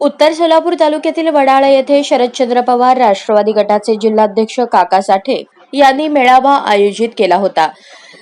उत्तर सोलापूर तालुक्यातील वडाळा येथे शरदचंद्र पवार राष्ट्रवादी गटाचे जिल्हाध्यक्ष काका साठे यांनी मेळावा आयोजित केला होता.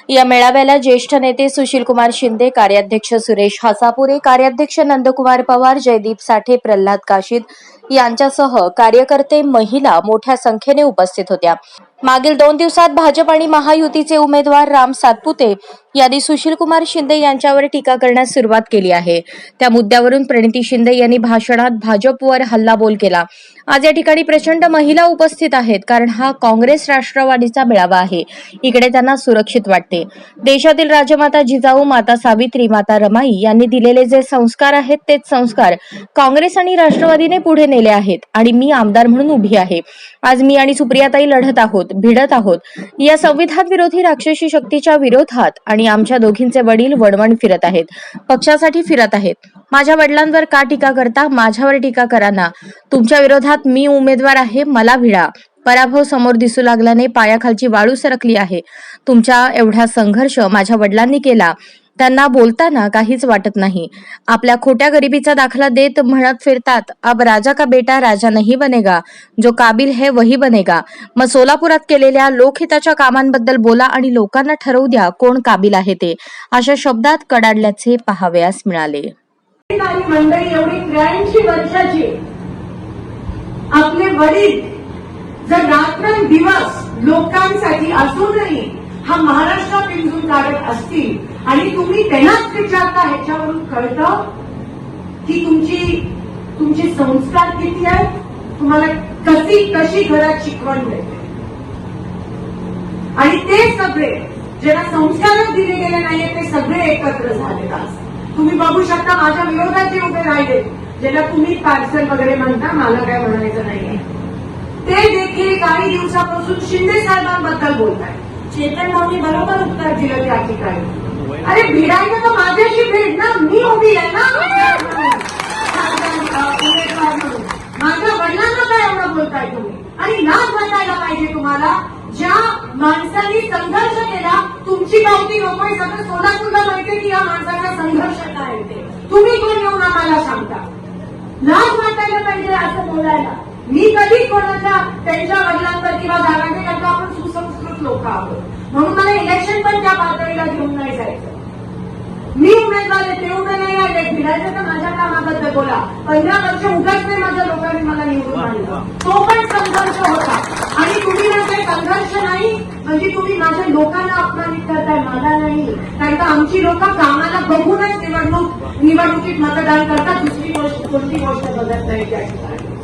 या मेळाव्याला ज्येष्ठ नेते सुशीलकुमार शिंदे कार्याध्यक्ष सुरेश हसापुरे कार्याध्यक्ष नंदकुमार पवार जयदीप साठे प्रल्हाद काशीद यांच्यासह कार्यकर्ते महिला मोठ्या संख्येने उपस्थित होत्या. मागील दोन दिवसात भाजप आणि महायुतीचे उमेदवार राम सातपुते यांनी सुशीलकुमार शिंदे यांच्यावर टीका करण्यास सुरुवात केली आहे. त्या मुद्द्यावरून प्रणिती शिंदे यांनी भाषणात भाजपवर हल्लाबोल केला. आज या ठिकाणी प्रचंड महिला उपस्थित आहेत कारण हा काँग्रेस राष्ट्रवादीचा मेळावा आहे. इकडे त्यांना सुरक्षित वाटते. देशातील राजमाता जिजाऊ माता सावित्री माता रमाई यांनी दिलेले जे संस्कार आहेत तेच संस्कार काँग्रेस आणि राष्ट्रवादीने पुढे नेले आहेत आणि मी आमदार म्हणून उभी आहे. आज मी आणि सुप्रियाताई लढत आहोत. भिडत आहोत. या संविधान विरोधी राक्षसी शक्तीच्या विरोधात आणि आमच्या दोघींचे वडील वणवण फिरत आहेत. पक्षासाठी फिरत आहेत. माझ्या वडिलांवर का टीका करता? माझ्यावर टीका करा ना. तुमच्या विरोधात मी उमेदवार आहे मला भिडा. पराभव समोर दिसू लागल्याने पायाखालची वाळू सरकली आहे. तुमच्या एवढा संघर्ष माझ्या वडिलांनी केला. त्यांना बोलताना काहीच वाटत नाही. आपल्या खोट्या गरिबीचा दाखला देत म्हणत फिरतात अब राजा का बेटा? राजा नहीं बनेगा. जो काबिल है वही बनेगा. मग सोलापुरात केलेल्या लोकहिताच्या कामांबद्दल बोला आणि लोकांना ठरवू द्या कोण काबिल आहे ते. अशा शब्दात कडाडल्याचे पाहावयास मिळाले. मंडळी एवढी त्र्याऐंशी वर्षाची आपले वडील जर रात्रंदिवस लोकांसाठी असूनही हा महाराष्ट्र पिंजून काढत असतील आणि तुम्ही त्यांनाच विचारता ह्याच्यावरून कळतं की तुमची तुमचे संस्कार किती आहेत? तुम्हाला कशी कशी घरात शिकवण मिळते? आणि ते सगळे ज्यांना संस्कारच दिले गेले नाहीये ते सगळे एकत्र झाले आज. तुम्ही बघू शकता माझ्या विरोधात जे उभे राहिले ज्याला तुम्ही पार्सल वगैरे म्हणता मला काय म्हणायचं नाहीये. ते देखील काही दिवसापासून शिंदे साहेबांबद्दल बोलत आहेत. चेतन भाऊनी बरोबर उत्तर दिलं त्या ठिकाणी. अरे भिडायचं तर माझ्याशी भेट ना मी उभी आहे ना. उमेदवार म्हणून. माझ्या वडिलांना काय एवढं बोलताय तुम्ही? आणि लाच वाटायला पाहिजे तुम्हाला ज्या माणसांनी संघर्ष केला तुमची पावती नकोय सगळं सोलापूरला माहितीये की या माणसाचा संघर्ष काय ते तुम्ही कोण येऊन आम्हाला सांगता? लाज वाटायला पाहिजे असं बोलायला. मी कधी कोणाच्या त्यांच्या वडिलांवर किंवा दाराने करता आपण सुसंस्कृत लोक आहोत. म्हणून मला इलेक्शन पण त्या पातळीला घेऊन नाही जायचं. मी उमेदवार आहे ते उभे नाही आले फिरायचं तर माझ्या कामाबद्दल बोला. पंधरा वर्ष उगाच नाही माझ्या लोकांनी मला निवडून आणलं. तो पण संघर्ष होता. आणि तुम्ही माझे संघर्ष नाही म्हणजे तुम्ही माझ्या लोकांना अपमानित करताय मला नाही. कारण का आमची लोक कामाला बघूनच निवडणूक निवडणुकीत मतदान करतात दुसरी गोष्ट कोणती गोष्ट बदलता नाही